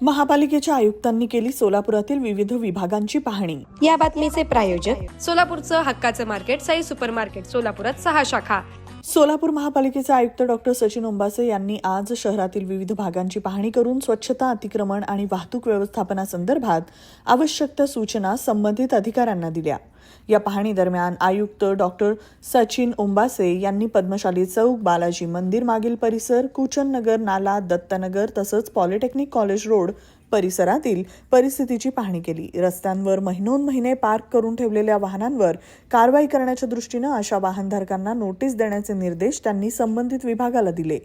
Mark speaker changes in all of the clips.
Speaker 1: महापालिकेच्या आयुक्तांनी केली सोलापुरातील विविध विभागांची पाहणी.
Speaker 2: या बातमीचे प्रायोजक
Speaker 3: सोलापूरचं हक्काचं मार्केट साई सुपर मार्केट सोलापुरात सहा शाखा.
Speaker 1: सोलापूर महापालिकेचे आयुक्त डॉक्टर सचिन ओंबासे यांनी आज शहरातील विविध भागांची पाहणी करून स्वच्छता अतिक्रमण आणि वाहतूक व्यवस्थापनासंदर्भात आवश्यक त्या सूचना संबंधित अधिकाऱ्यांना दिल्या. या पाहणी दरम्यान आयुक्त डॉक्टर सचिन ओंबासे यांनी पद्मशाली चौक बालाजी मंदिर मागील परिसर कुचन नगर नाला दत्तनगर तसंच पॉलिटेक्निक कॉलेज रोड परिसरातील परिस्थितीची पाहणी केली. रस्त्यांवर महिनोन महिने पार्क करून ठेवलेल्या वाहनांवर कारवाई करण्याच्या दृष्टीनं अशा वाहनधारकांना नोटीस देण्याचे निर्देश त्यांनी संबंधित विभागाला दिले.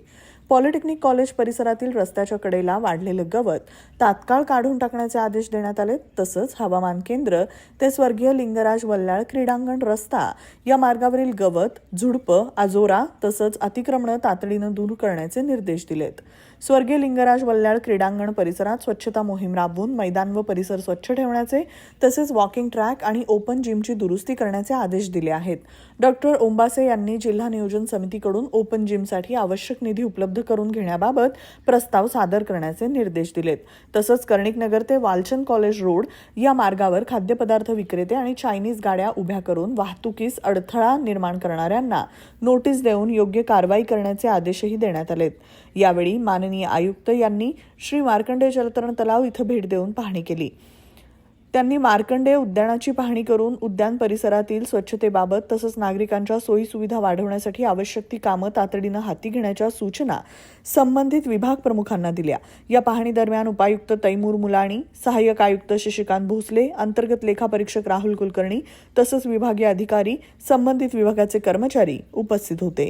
Speaker 1: पॉलिटेक्निक कॉलेज परिसरातील रस्त्याच्या कडेला वाढलेलं गवत तात्काळ काढून टाकण्याचे आदेश देण्यात आले. तसंच हवामान केंद्र ते स्वर्गीय लिंगराज वल्लाळ क्रीडांगण रस्ता या मार्गावरील गवत झुडपं आजोरा तसंच अतिक्रमणं तातडीनं दूर करण्याचे निर्देश दिलेत. स्वर्गीय लिंगराज वल्ल्याळ क्रीडांगण परिसरात स्वच्छता मोहीम राबवून मैदान व परिसर स्वच्छ ठेवण्याचे तसेच वॉकिंग ट्रॅक आणि ओपन जिमची दुरुस्ती करण्याचे आदेश दिले आहेत. डॉक्टर ओंबासे यांनी जिल्हा नियोजन समितीकडून ओपन जिमसाठी आवश्यक निधी उपलब्ध करून घेण्याबाबत प्रस्ताव सादर करण्याचे निर्देश दिलेत. तसंच कर्णिकनगर ते वालचंद कॉलेज रोड या मार्गावर खाद्यपदार्थ विक्रेते आणि चायनीज गाड्या उभ्या करून वाहतुकीस अडथळा निर्माण करणाऱ्यांना नोटीस देऊन योग्य कारवाई करण्याचे आदेशही देण्यात आलेत. यावेळी माननीय आयुक्त यांनी श्री मार्कंडेय जलतरण तलाव इथं भेट देऊन पाहणी केली. त्यांनी मार्कंडेय उद्यानाची पाहणी करून उद्यान परिसरातील स्वच्छतेबाबत तसंच नागरिकांच्या सोयीसुविधा वाढवण्यासाठी आवश्यक ती कामं तातडीनं हाती घेण्याच्या सूचना संबंधित विभाग प्रमुखांना दिल्या. या पाहणीदरम्यान उपायुक्त तैमूर मुलाणी सहाय्यक आयुक्त शशिकांत भोसले अंतर्गत लेखापरीक्षक राहुल कुलकर्णी तसंच विभागीय अधिकारी संबंधित विभागाचे कर्मचारी उपस्थित होते.